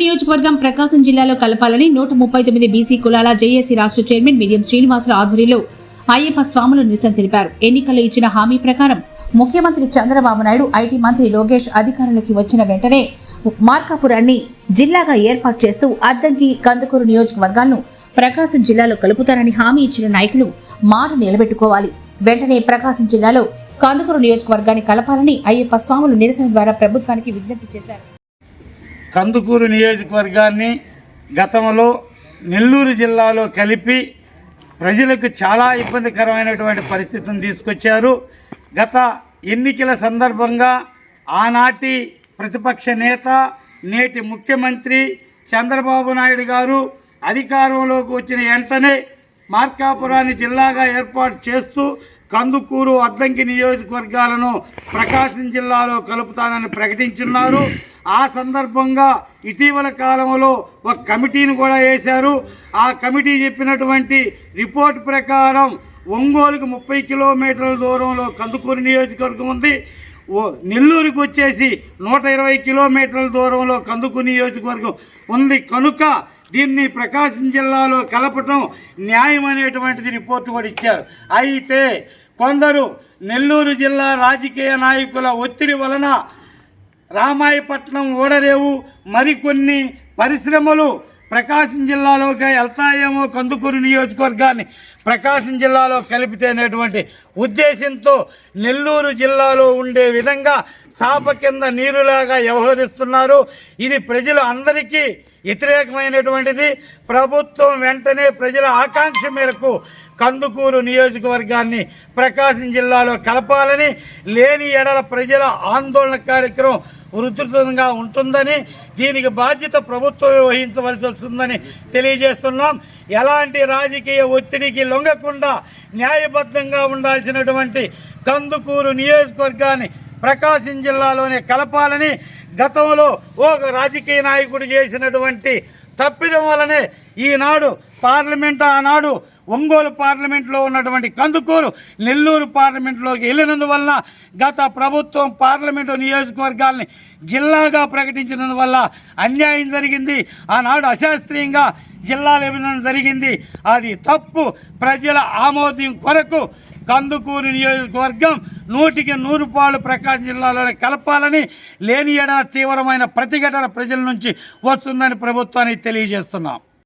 నియోజకవర్గం ప్రకాశం జిల్లాలో కలపాలని నూట ముప్పై తొమ్మిది బీసీ కులాల జేఏసీ రాష్ట్ర చైర్మన్ మిడియం శ్రీనివాసరావు ఆధ్వర్యంలో అయ్యప్ప స్వాములు నిరసన తెలిపారు. ఎన్నికల్లో ఇచ్చిన హామీ ప్రకారం ముఖ్యమంత్రి చంద్రబాబు నాయుడు ఐటీ మంత్రి లోకేష్ అధికారంలోకి వచ్చిన వెంటనే మార్కాపురాన్ని జిల్లాగా ఏర్పాటు చేస్తూ అద్దంకి కందుకూరు నియోజకవర్గాలను ప్రకాశం జిల్లాలో కలుపుతారని హామీ ఇచ్చిన నాయకులు మాట నిలబెట్టుకోవాలి. వెంటనే ప్రకాశం జిల్లాలో కందుకూరు నియోజకవర్గాన్ని కలపాలని అయ్యప్ప స్వాములు నిరసన ద్వారా ప్రభుత్వానికి విజ్ఞప్తి చేశారు. కందుకూరు నియోజకవర్గాన్ని గతంలో నెల్లూరు జిల్లాలో కలిపి ప్రజలకు చాలా ఇబ్బందికరమైనటువంటి పరిస్థితిని తీసుకొచ్చారు. గత ఎన్నికల సందర్భంగా ఆనాటి ప్రతిపక్ష నేత నేటి ముఖ్యమంత్రి చంద్రబాబు నాయుడు గారు అధికారంలోకి వచ్చిన వెంటనే మార్కాపురాన్ని జిల్లాగా ఏర్పాటు చేస్తూ కందుకూరు అద్దంకి నియోజకవర్గాలను ప్రకాశం జిల్లాలో కలుపుతానని ప్రకటించున్నారు. ఆ సందర్భంగా ఇటీవల కాలంలో ఒక కమిటీని కూడా వేశారు. ఆ కమిటీ చెప్పినటువంటి రిపోర్ట్ ప్రకారం ఒంగోలుకు ముప్పై కిలోమీటర్ల దూరంలో కందుకూరు నియోజకవర్గం ఉంది. నెల్లూరుకు వచ్చేసి నూట ఇరవై కిలోమీటర్ల దూరంలో కందుకు నియోజకవర్గం ఉంది. కనుక దీన్ని ప్రకాశం జిల్లాలో కలపటం న్యాయం అనేటువంటిది రిపోర్టు కూడా ఇచ్చారు. అయితే కొందరు నెల్లూరు జిల్లా రాజకీయ నాయకుల ఒత్తిడి వలన రామాయపట్నం ఓడరేవు మరికొన్ని పరిశ్రమలు ప్రకాశం జిల్లాలోకి వెళ్తాయేమో కందుకూరు నియోజకవర్గాన్ని ప్రకాశం జిల్లాలో కలిపితేనేటువంటి ఉద్దేశంతో నెల్లూరు జిల్లాలో ఉండే విధంగా చాప కింద నీరులాగా వ్యవహరిస్తున్నారు. ఇది ప్రజలు అందరికీ వ్యతిరేకమైనటువంటిది. ప్రభుత్వం వెంటనే ప్రజల ఆకాంక్ష మేరకు కందుకూరు నియోజకవర్గాన్ని ప్రకాశం జిల్లాలో కలపాలని లేని ఎడల ప్రజల ఆందోళన కార్యక్రమం ఉధృతంగా ఉంటుందని దీనికి బాధ్యత ప్రభుత్వమే వహించవలసి వస్తుందని తెలియజేస్తున్నాం. ఎలాంటి రాజకీయ ఒత్తిడికి లొంగకుండా న్యాయబద్ధంగా ఉండాల్సినటువంటి కందుకూరు నియోజకవర్గాన్ని ప్రకాశం జిల్లాలోనే కలపాలని గతంలో ఒక రాజకీయ నాయకుడు చేసినటువంటి తప్పిదం వలనే ఈనాడు పార్లమెంట్ ఆనాడు ఒంగోలు పార్లమెంట్లో ఉన్నటువంటి కందుకూరు నెల్లూరు పార్లమెంట్లోకి వెళ్ళినందువల్ల గత ప్రభుత్వం పార్లమెంటు నియోజకవర్గాల్ని జిల్లాగా ప్రకటించినందువల్ల అన్యాయం జరిగింది. ఆనాడు అశాస్త్రీయంగా జిల్లాల విభజన జరిగింది. అది తప్పు. ప్రజల ఆమోదం కొరకు కందుకూరు నియోజకవర్గం నూటికి నూరు పాలు ప్రకాశం జిల్లాలోనే కలపాలని లేని ఎడల తీవ్రమైన ప్రతిఘటన ప్రజల నుంచి వస్తుందని ప్రభుత్వానికి తెలియజేస్తున్నాం.